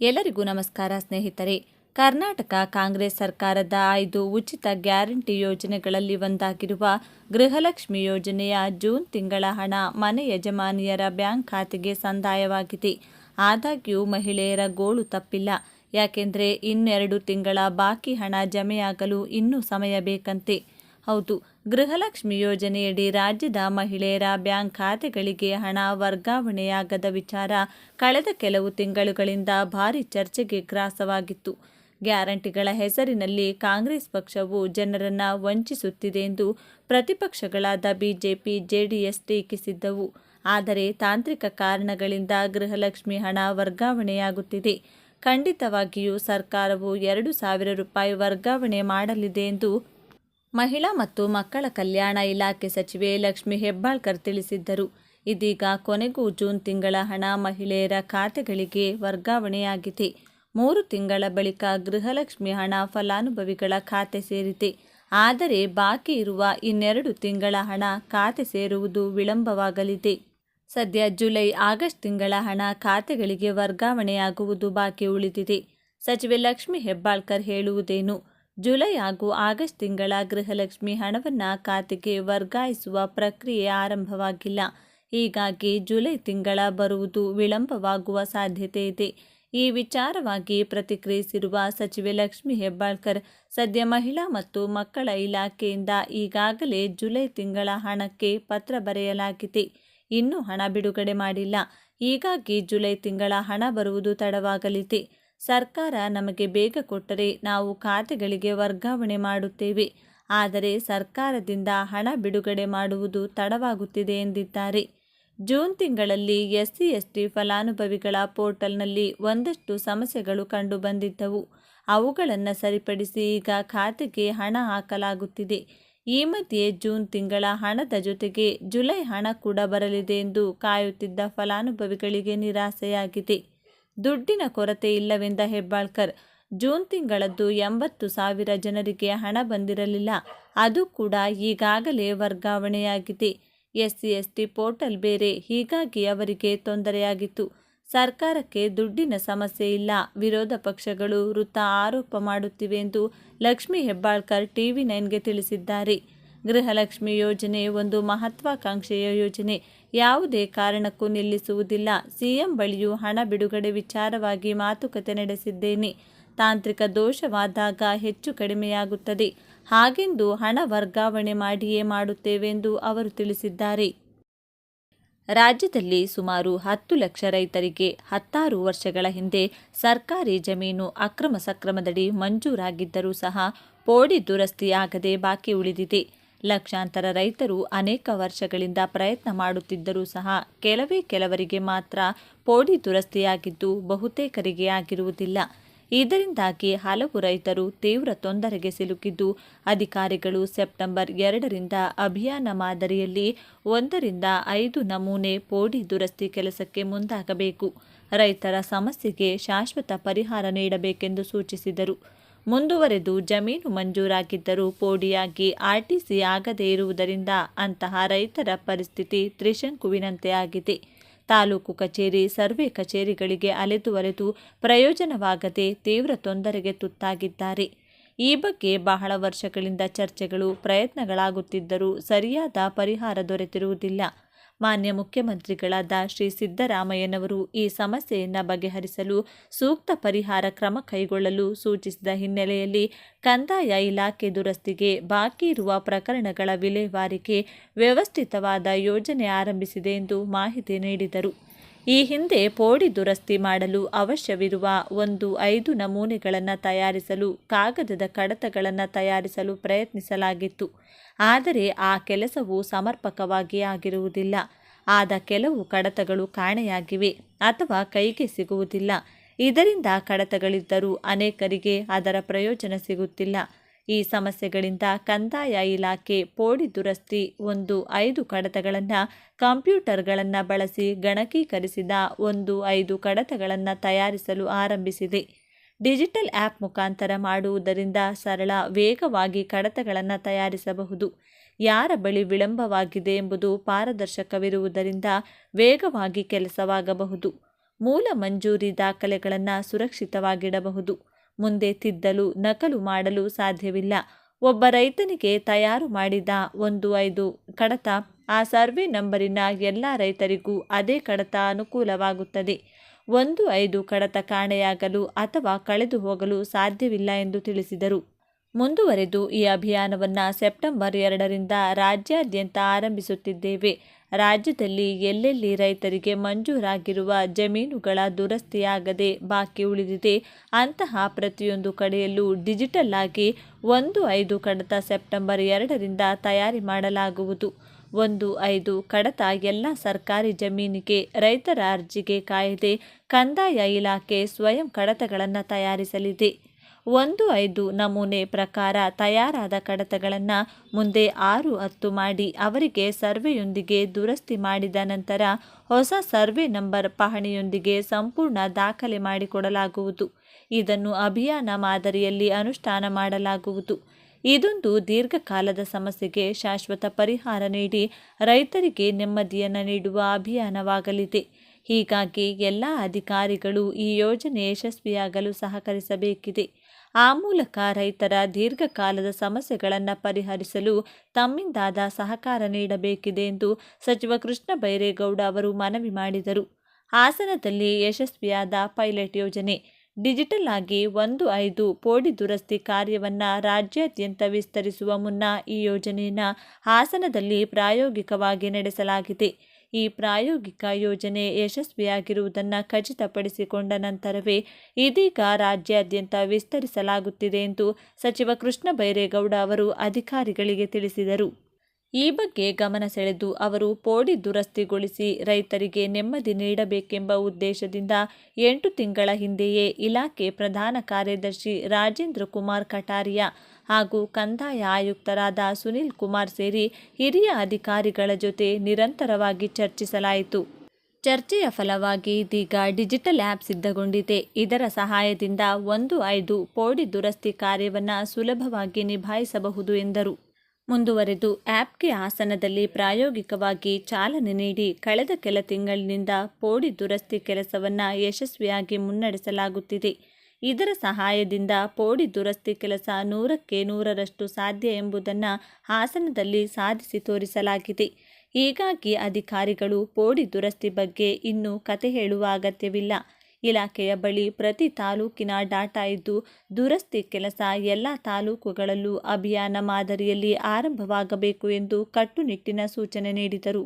ಎಲ್ಲರಿಗೂ ನಮಸ್ಕಾರ ಸ್ನೇಹಿತರೆ. ಕರ್ನಾಟಕ ಕಾಂಗ್ರೆಸ್ ಸರ್ಕಾರದ ಐದು ಉಚಿತ ಗ್ಯಾರಂಟಿ ಯೋಜನೆಗಳಲ್ಲಿ ಒಂದಾಗಿರುವ ಗೃಹಲಕ್ಷ್ಮಿ ಯೋಜನೆಯ ಜೂನ್ ತಿಂಗಳ ಹಣ ಮನೆ ಯಜಮಾನಿಯರ ಬ್ಯಾಂಕ್ ಖಾತೆಗೆ ಸಂದಾಯವಾಗಿದೆ. ಆದಾಗ್ಯೂ ಮಹಿಳೆಯರ ಗೋಳು ತಪ್ಪಿಲ್ಲ. ಯಾಕೆಂದರೆ ಇನ್ನೆರಡು ತಿಂಗಳ ಬಾಕಿ ಹಣ ಜಮೆಯಾಗಲು ಇನ್ನೂ ಸಮಯ ಬೇಕಂತೆ. ಹೌದು ಗೃಹಲಕ್ಷ್ಮಿ ಯೋಜನೆಯಡಿ ರಾಜ್ಯದ ಮಹಿಳೆಯರ ಬ್ಯಾಂಕ್ ಖಾತೆಗಳಿಗೆ ಹಣ ವರ್ಗಾವಣೆಯಾಗದ ವಿಚಾರ ಕಳೆದ ಕೆಲವು ತಿಂಗಳುಗಳಿಂದ ಭಾರಿ ಚರ್ಚೆಗೆ ಗ್ರಾಸವಾಗಿತ್ತು. ಗ್ಯಾರಂಟಿಗಳ ಹೆಸರಿನಲ್ಲಿ ಕಾಂಗ್ರೆಸ್ ಪಕ್ಷವು ಜನರನ್ನ ವಂಚಿಸುತ್ತಿದೆ ಎಂದು ಪ್ರತಿಪಕ್ಷಗಳಾದ ಬಿಜೆಪಿ, ಜೆಡಿಎಸ್ ಟೀಕಿಸಿದ್ದವು. ಆದರೆ ತಾಂತ್ರಿಕ ಕಾರಣಗಳಿಂದ ಗೃಹಲಕ್ಷ್ಮಿ ಹಣ ವರ್ಗಾವಣೆಯಾಗುತ್ತಿದೆ. ಖಂಡಿತವಾಗಿಯೂ ಸರ್ಕಾರವು ಎರಡು ಸಾವಿರ ರೂಪಾಯಿ ವರ್ಗಾವಣೆ ಮಾಡಲಿದೆ ಎಂದು ಮಹಿಳಾ ಮತ್ತು ಮಕ್ಕಳ ಕಲ್ಯಾಣ ಇಲಾಖೆ ಸಚಿವೆ ಲಕ್ಷ್ಮಿ ಹೆಬ್ಬಾಳ್ಕರ್ ತಿಳಿಸಿದ್ದರು. ಇದೀಗ ಕೊನೆಗೂ ಜೂನ್ ತಿಂಗಳ ಹಣ ಮಹಿಳೆಯರ ಖಾತೆಗಳಿಗೆ ವರ್ಗಾವಣೆಯಾಗಿದೆ. ಮೂರು ತಿಂಗಳ ಬಳಿಕ ಗೃಹಲಕ್ಷ್ಮಿ ಹಣ ಫಲಾನುಭವಿಗಳ ಖಾತೆ ಸೇರಿದೆ. ಆದರೆ ಬಾಕಿ ಇರುವ ಇನ್ನೆರಡು ತಿಂಗಳ ಹಣ ಖಾತೆ ಸೇರುವುದು ವಿಳಂಬವಾಗಲಿದೆ. ಸದ್ಯ ಜುಲೈ ಆಗಸ್ಟ್ ತಿಂಗಳ ಹಣ ಖಾತೆಗಳಿಗೆ ವರ್ಗಾವಣೆಯಾಗುವುದು ಬಾಕಿ ಉಳಿದಿದೆ. ಸಚಿವೆ ಲಕ್ಷ್ಮಿ ಹೆಬ್ಬಾಳ್ಕರ್ ಹೇಳುವುದೇನು? ಜುಲೈ ಹಾಗೂ ಆಗಸ್ಟ್ ತಿಂಗಳ ಗೃಹಲಕ್ಷ್ಮಿ ಹಣವನ್ನು ಖಾತೆಗೆ ವರ್ಗಾಯಿಸುವ ಪ್ರಕ್ರಿಯೆ ಆರಂಭವಾಗಿಲ್ಲ. ಹೀಗಾಗಿ ಜುಲೈ ತಿಂಗಳ ಬರುವುದು ವಿಳಂಬವಾಗುವ ಸಾಧ್ಯತೆ ಇದೆ. ಈ ವಿಚಾರವಾಗಿ ಪ್ರತಿಕ್ರಿಯಿಸಿರುವ ಸಚಿವೆ ಲಕ್ಷ್ಮಿ ಹೆಬ್ಬಾಳ್ಕರ್, ಸದ್ಯ ಮಹಿಳಾ ಮತ್ತು ಮಕ್ಕಳ ಇಲಾಖೆಯಿಂದ ಈಗಾಗಲೇ ಜುಲೈ ತಿಂಗಳ ಹಣಕ್ಕೆ ಪತ್ರ ಬರೆಯಲಾಗಿದೆ. ಇನ್ನೂ ಹಣ ಬಿಡುಗಡೆ ಮಾಡಿಲ್ಲ. ಹೀಗಾಗಿ ಜುಲೈ ತಿಂಗಳ ಹಣ ಬರುವುದು ತಡವಾಗಲಿದೆ. ಸರ್ಕಾರ ನಮಗೆ ಬೇಗ ಕೊಟ್ಟರೆ ನಾವು ಖಾತೆಗಳಿಗೆ ವರ್ಗಾವಣೆ ಮಾಡುತ್ತೇವೆ. ಆದರೆ ಸರ್ಕಾರದಿಂದ ಹಣ ಬಿಡುಗಡೆ ಮಾಡುವುದು ತಡವಾಗುತ್ತಿದೆ ಎಂದಿದ್ದಾರೆ. ಜೂನ್ ತಿಂಗಳಲ್ಲಿ ಎಸ್ಸಿ ಎಸ್ಟಿ ಫಲಾನುಭವಿಗಳ ಪೋರ್ಟಲ್ನಲ್ಲಿ ಒಂದಷ್ಟು ಸಮಸ್ಯೆಗಳು ಕಂಡುಬಂದಿದ್ದವು. ಅವುಗಳನ್ನು ಸರಿಪಡಿಸಿ ಈಗ ಖಾತೆಗೆ ಹಣ ಹಾಕಲಾಗುತ್ತಿದೆ. ಈ ಮಧ್ಯೆ ಜೂನ್ ತಿಂಗಳ ಹಣದ ಜೊತೆಗೆ ಜುಲೈ ಹಣ ಕೂಡ ಬರಲಿದೆ ಎಂದು ಕಾಯುತ್ತಿದ್ದ ಫಲಾನುಭವಿಗಳಿಗೆ ನಿರಾಸೆಯಾಗಿದೆ. ದುಡ್ಡಿನ ಕೊರತೆ ಇಲ್ಲವೆಂದ ಹೆಬ್ಬಾಳ್ಕರ್. ಜೂನ್ ತಿಂಗಳದ್ದು ಎಂಬತ್ತು ಸಾವಿರ ಜನರಿಗೆ ಹಣ ಬಂದಿರಲಿಲ್ಲ. ಅದು ಕೂಡ ಈಗಾಗಲೇ ವರ್ಗಾವಣೆಯಾಗಿದೆ. ಎಸ್ಸಿ ಎಸ್ಟಿ ಪೋರ್ಟಲ್ ಬೇರೆ ಹೀಗಾಗಿ ಅವರಿಗೆ ತೊಂದರೆಯಾಗಿತ್ತು. ಸರ್ಕಾರಕ್ಕೆ ದುಡ್ಡಿನ ಸಮಸ್ಯೆ ಇಲ್ಲ. ವಿರೋಧ ಪಕ್ಷಗಳು ವೃತ್ತ ಆರೋಪ ಮಾಡುತ್ತಿವೆ ಎಂದು ಲಕ್ಷ್ಮಿ ಹೆಬ್ಬಾಳ್ಕರ್ ಟಿವಿ ನೈನ್ಗೆ ತಿಳಿಸಿದ್ದಾರೆ. ಗೃಹಲಕ್ಷ್ಮಿ ಯೋಜನೆ ಒಂದು ಮಹತ್ವಾಕಾಂಕ್ಷೆಯ ಯೋಜನೆ. ಯಾವುದೇ ಕಾರಣಕ್ಕೂ ನಿಲ್ಲಿಸುವುದಿಲ್ಲ. ಸಿಎಂ ಬಳಿಯೂ ಹಣ ಬಿಡುಗಡೆ ವಿಚಾರವಾಗಿ ಮಾತುಕತೆ ನಡೆಸಿದ್ದೇನೆ. ತಾಂತ್ರಿಕ ದೋಷವಾದಾಗ ಹೆಚ್ಚು ಕಡಿಮೆಯಾಗುತ್ತದೆ. ಹಾಗೆಂದು ಹಣ ವರ್ಗಾವಣೆ ಮಾಡಿಯೇ ಮಾಡುತ್ತೇವೆಂದು ಅವರು ತಿಳಿಸಿದ್ದಾರೆ. ರಾಜ್ಯದಲ್ಲಿ ಸುಮಾರು ಹತ್ತು ಲಕ್ಷ ರೈತರಿಗೆ ಹತ್ತಾರು ವರ್ಷಗಳ ಹಿಂದೆ ಸರ್ಕಾರಿ ಜಮೀನು ಅಕ್ರಮ ಸಕ್ರಮದಡಿ ಮಂಜೂರಾಗಿದ್ದರೂ ಸಹ ಪೋಡಿ ದುರಸ್ತಿಯಾಗದೆ ಬಾಕಿ ಉಳಿದಿದೆ. ಲಕ್ಷಾಂತರ ರೈತರು ಅನೇಕ ವರ್ಷಗಳಿಂದ ಪ್ರಯತ್ನ ಮಾಡುತ್ತಿದ್ದರೂ ಸಹ ಕೆಲವೇ ಕೆಲವರಿಗೆ ಮಾತ್ರ ಪೋಡಿ ದುರಸ್ತಿಯಾಗಿದ್ದು ಬಹುತೇಕರಿಗೆ ಆಗಿರುವುದಿಲ್ಲ. ಇದರಿಂದಾಗಿ ಹಲವು ರೈತರು ತೀವ್ರ ತೊಂದರೆಗೆ ಸಿಲುಕಿದ್ದು, ಅಧಿಕಾರಿಗಳು ಸೆಪ್ಟೆಂಬರ್ ಎರಡರಿಂದ ಅಭಿಯಾನ ಮಾದರಿಯಲ್ಲಿ ಒಂದರಿಂದ ಐದು ನಮೂನೆ ಪೋಡಿ ದುರಸ್ತಿ ಕೆಲಸಕ್ಕೆ ಮುಂದಾಗಬೇಕು. ರೈತರ ಸಮಸ್ಯೆಗೆ ಶಾಶ್ವತ ಪರಿಹಾರ ನೀಡಬೇಕೆಂದು ಸೂಚಿಸಿದರು. ಮುಂದುವರೆದು ಜಮೀನು ಮಂಜೂರಾಗಿದ್ದರೂ ಪೋಡಿಯಾಗಿ ಆರ್ಟಿಸಿ ಆಗದೇ ಇರುವುದರಿಂದ ಅಂತಹ ರೈತರ ಪರಿಸ್ಥಿತಿ ತ್ರಿಶಂಕುವಿನಂತೆ ಆಗಿದೆ ತಾಲೂಕು ಕಚೇರಿ, ಸರ್ವೆ ಕಚೇರಿಗಳಿಗೆ ಅಲೆದು ಪ್ರಯೋಜನವಾಗದೆ ತೀವ್ರ ತೊಂದರೆಗೆ ತುತ್ತಾಗಿದ್ದಾರೆ. ಈ ಬಗ್ಗೆ ಬಹಳ ವರ್ಷಗಳಿಂದ ಚರ್ಚೆಗಳು, ಪ್ರಯತ್ನಗಳಾಗುತ್ತಿದ್ದರೂ ಸರಿಯಾದ ಪರಿಹಾರ ದೊರೆತಿರುವುದಿಲ್ಲ. ಮಾನ್ಯ ಮುಖ್ಯಮಂತ್ರಿಗಳಾದ ಶ್ರೀ ಸಿದ್ದರಾಮಯ್ಯನವರು ಈ ಸಮಸ್ಯೆಯನ್ನು ಬಗೆಹರಿಸಲು ಸೂಕ್ತ ಪರಿಹಾರ ಕ್ರಮ ಕೈಗೊಳ್ಳಲು ಸೂಚಿಸಿದ ಹಿನ್ನೆಲೆಯಲ್ಲಿ ಕಂದಾಯ ಇಲಾಖೆ ದುರಸ್ತಿಗೆ ಬಾಕಿ ಇರುವ ಪ್ರಕರಣಗಳ ವಿಲೇವಾರಿಗೆ ವ್ಯವಸ್ಥಿತವಾದ ಯೋಜನೆ ಆರಂಭಿಸಿದೆ ಎಂದು ಮಾಹಿತಿ ನೀಡಿದರು. ಈ ಹಿಂದೆ ಪೋಡಿ ದುರಸ್ತಿ ಮಾಡಲು ಅವಶ್ಯವಿರುವ ಒಂದು ಐದು ನಮೂನೆಗಳನ್ನು ತಯಾರಿಸಲು, ಕಾಗದದ ಕಡತಗಳನ್ನು ತಯಾರಿಸಲು ಪ್ರಯತ್ನಿಸಲಾಗಿತ್ತು. ಆದರೆ ಆ ಕೆಲಸವು ಸಮರ್ಪಕವಾಗಿ ಆಗಿರುವುದಿಲ್ಲ. ಆದ ಕೆಲವು ಕಡತಗಳು ಕಾಣೆಯಾಗಿವೆ ಅಥವಾ ಕೈಗೆ ಸಿಗುವುದಿಲ್ಲ. ಇದರಿಂದ ಕಡತಗಳಿದ್ದರೂ ಅನೇಕರಿಗೆ ಅದರ ಪ್ರಯೋಜನ ಸಿಗುತ್ತಿಲ್ಲ. ಈ ಸಮಸ್ಯೆಗಳಿಂದ ಕಂದಾಯ ಇಲಾಖೆ ಪೋಡಿ ದುರಸ್ತಿ ಒಂದು ಐದು ಕಡತಗಳನ್ನು, ಕಂಪ್ಯೂಟರ್ಗಳನ್ನು ಬಳಸಿ ಗಣಕೀಕರಿಸಿದ ಒಂದು ಐದು ಕಡತಗಳನ್ನು ತಯಾರಿಸಲು ಆರಂಭಿಸಿದೆ. ಡಿಜಿಟಲ್ ಆ್ಯಪ್ ಮುಖಾಂತರ ಮಾಡುವುದರಿಂದ ಸರಳ, ವೇಗವಾಗಿ ಕಡತಗಳನ್ನು ತಯಾರಿಸಬಹುದು. ಯಾರ ಬಳಿ ವಿಳಂಬವಾಗಿದೆ ಎಂಬುದು ಪಾರದರ್ಶಕವಿರುವುದರಿಂದ ವೇಗವಾಗಿ ಕೆಲಸವಾಗಬಹುದು. ಮೂಲ ಮಂಜೂರಿ ದಾಖಲೆಗಳನ್ನು ಸುರಕ್ಷಿತವಾಗಿಡಬಹುದು. ಮುಂದೆ ತಿದ್ದಲು ನಕಲು ಮಾಡಲು ಸಾಧ್ಯವಿಲ್ಲ. ಒಬ್ಬ ರೈತನಿಗೆ ತಯಾರು ಮಾಡಿದ ಒಂದು ಐದು ಕಡತ ಆ ಸರ್ವೆ ನಂಬರಿನ ಎಲ್ಲ ರೈತರಿಗೂ ಅದೇ ಕಡತ ಅನುಕೂಲವಾಗುತ್ತದೆ. ಒಂದು ಐದು ಕಡತ ಕಾಣೆಯಾಗಲು ಅಥವಾ ಕಳೆದು ಹೋಗಲು ಸಾಧ್ಯವಿಲ್ಲ ಎಂದು ತಿಳಿಸಿದರು. ಮುಂದುವರೆದು ಈ ಅಭಿಯಾನವನ್ನು ಸೆಪ್ಟೆಂಬರ್ ಎರಡರಿಂದ ರಾಜ್ಯಾದ್ಯಂತ ಆರಂಭಿಸುತ್ತಿದ್ದೇವೆ. ರಾಜ್ಯದಲ್ಲಿ ಎಲ್ಲೆಲ್ಲಿ ರೈತರಿಗೆ ಮಂಜೂರಾಗಿರುವ ಜಮೀನುಗಳ ದುರಸ್ತಿಯಾಗದೆ ಬಾಕಿ ಉಳಿದಿದೆ, ಅಂತಹ ಪ್ರತಿಯೊಂದು ಕಡೆಯಲ್ಲೂ ಡಿಜಿಟಲ್ ಆಗಿ ಒಂದು ಐದು ಕಡತ ಸೆಪ್ಟೆಂಬರ್ ಎರಡರಿಂದ ತಯಾರಿ ಮಾಡಲಾಗುವುದು. ಒಂದು ಐದು ಕಡತ ಎಲ್ಲ ಸರ್ಕಾರಿ ಜಮೀನಿಗೆ ರೈತರ ಅರ್ಜಿಗೆ ಕಾಯ್ದೆ ಕಂದಾಯ ಇಲಾಖೆ ಸ್ವಯಂ ಕಡತಗಳನ್ನು ತಯಾರಿಸಲಿದೆ. ಒಂದು ಐದು ನಮೂನೆ ಪ್ರಕಾರ ತಯಾರಾದ ಕಡತಗಳನ್ನು ಮುಂದೆ ಆರು ಹತ್ತು ಮಾಡಿ ಅವರಿಗೆ ಸರ್ವೆಯೊಂದಿಗೆ ದುರಸ್ತಿ ಮಾಡಿದ ನಂತರ ಹೊಸ ಸರ್ವೆ ನಂಬರ್ ಪಹಣಿಯೊಂದಿಗೆ ಸಂಪೂರ್ಣ ದಾಖಲೆ ಮಾಡಿಕೊಡಲಾಗುವುದು. ಇದನ್ನು ಅಭಿಯಾನ ಮಾದರಿಯಲ್ಲಿ ಅನುಷ್ಠಾನ ಮಾಡಲಾಗುವುದು. ಇದೊಂದು ದೀರ್ಘಕಾಲದ ಸಮಸ್ಯೆಗೆ ಶಾಶ್ವತ ಪರಿಹಾರ ನೀಡಿ ರೈತರಿಗೆ ನೆಮ್ಮದಿಯನ್ನು ನೀಡುವ ಅಭಿಯಾನವಾಗಲಿದೆ. ಹೀಗಾಗಿ ಎಲ್ಲ ಅಧಿಕಾರಿಗಳು ಈ ಯೋಜನೆ ಯಶಸ್ವಿಯಾಗಲು ಸಹಕರಿಸಬೇಕಿದೆ. ಆ ಮೂಲಕ ರೈತರ ದೀರ್ಘಕಾಲದ ಸಮಸ್ಯೆಗಳನ್ನು ಪರಿಹರಿಸಲು ತಮ್ಮಿಂದಾದ ಸಹಕಾರ ನೀಡಬೇಕಿದೆ ಎಂದು ಸಚಿವ ಕೃಷ್ಣ ಬೈರೇಗೌಡ ಅವರು ಮನವಿ ಮಾಡಿದರು. ಹಾಸನದಲ್ಲಿ ಯಶಸ್ವಿಯಾದ ಪೈಲಟ್ ಯೋಜನೆ. ಡಿಜಿಟಲ್ ಆಗಿ ಒಂದು ಐದು ಪೋಡಿ ದುರಸ್ತಿ ಕಾರ್ಯವನ್ನು ರಾಜ್ಯಾದ್ಯಂತ ವಿಸ್ತರಿಸುವ ಮುನ್ನ ಈ ಯೋಜನೆಯನ್ನು ಹಾಸನದಲ್ಲಿ ಪ್ರಾಯೋಗಿಕವಾಗಿ ನಡೆಸಲಾಗಿದೆ. ಈ ಪ್ರಾಯೋಗಿಕ ಯೋಜನೆ ಯಶಸ್ವಿಯಾಗಿರುವುದನ್ನು ಖಚಿತಪಡಿಸಿಕೊಂಡ ನಂತರವೇ ಇದೀಗ ರಾಜ್ಯಾದ್ಯಂತ ವಿಸ್ತರಿಸಲಾಗುತ್ತಿದೆ ಎಂದು ಸಚಿವ ಕೃಷ್ಣ ಬೈರೇಗೌಡ ಅವರು ಅಧಿಕಾರಿಗಳಿಗೆ ತಿಳಿಸಿದರು. ಈ ಬಗ್ಗೆ ಗಮನ ಸೆಳೆದು ಅವರು ಪೋಡಿ ದುರಸ್ತಿಗೊಳಿಸಿ ರೈತರಿಗೆ ನೆಮ್ಮದಿ ನೀಡಬೇಕೆಂಬ ಉದ್ದೇಶದಿಂದ ಎಂಟು ತಿಂಗಳ ಹಿಂದೆಯೇ ಇಲಾಖೆ ಪ್ರಧಾನ ಕಾರ್ಯದರ್ಶಿ ರಾಜೇಂದ್ರ ಕುಮಾರ್ ಕಟಾರಿಯಾ ಹಾಗೂ ಕಂದಾಯ ಆಯುಕ್ತರಾದ ಸುನಿಲ್ ಕುಮಾರ್ ಸೇರಿ ಹಿರಿಯ ಅಧಿಕಾರಿಗಳ ಜೊತೆ ನಿರಂತರವಾಗಿ ಚರ್ಚಿಸಲಾಯಿತು. ಚರ್ಚೆಯ ಫಲವಾಗಿ ಇದೀಗ ಡಿಜಿಟಲ್ ಆ್ಯಪ್ ಸಿದ್ಧಗೊಂಡಿದೆ. ಇದರ ಸಹಾಯದಿಂದ ಒಂದು ಐದು ಪೋಡಿ ದುರಸ್ತಿ ಕಾರ್ಯವನ್ನು ಸುಲಭವಾಗಿ ನಿಭಾಯಿಸಬಹುದು ಎಂದರು. ಮುಂದುವರೆದು ಆ್ಯಪ್ಗೆ ಹಾಸನದಲ್ಲಿ ಪ್ರಾಯೋಗಿಕವಾಗಿ ಚಾಲನೆ ನೀಡಿ ಕಳೆದ ಕೆಲ ತಿಂಗಳಿನಿಂದ ಪೋಡಿ ದುರಸ್ತಿ ಕೆಲಸವನ್ನು ಯಶಸ್ವಿಯಾಗಿ ಮುನ್ನಡೆಸಲಾಗುತ್ತಿದೆ. ಇದರ ಸಹಾಯದಿಂದ ಪೋಡಿ ದುರಸ್ತಿ ಕೆಲಸ ನೂರಕ್ಕೆ ನೂರರಷ್ಟು ಸಾಧ್ಯ ಎಂಬುದನ್ನು ಹಾಸನದಲ್ಲಿ ಸಾಧಿಸಿ ತೋರಿಸಲಾಗಿದೆ. ಹೀಗಾಗಿ ಅಧಿಕಾರಿಗಳು ಪೋಡಿ ದುರಸ್ತಿ ಬಗ್ಗೆ ಇನ್ನೂ ಕತೆ ಹೇಳುವ ಅಗತ್ಯವಿಲ್ಲ. ಇಲಾಖೆಯ ಬಳಿ ಪ್ರತಿ ತಾಲೂಕಿನ ಡಾಟಾ ಇದ್ದು, ದುರಸ್ತಿ ಕೆಲಸ ಎಲ್ಲ ತಾಲೂಕುಗಳಲ್ಲೂ ಅಭಿಯಾನ ಮಾದರಿಯಲ್ಲಿ ಆರಂಭವಾಗಬೇಕು ಎಂದು ಕಟ್ಟುನಿಟ್ಟಿನ ಸೂಚನೆ ನೀಡಿದರು.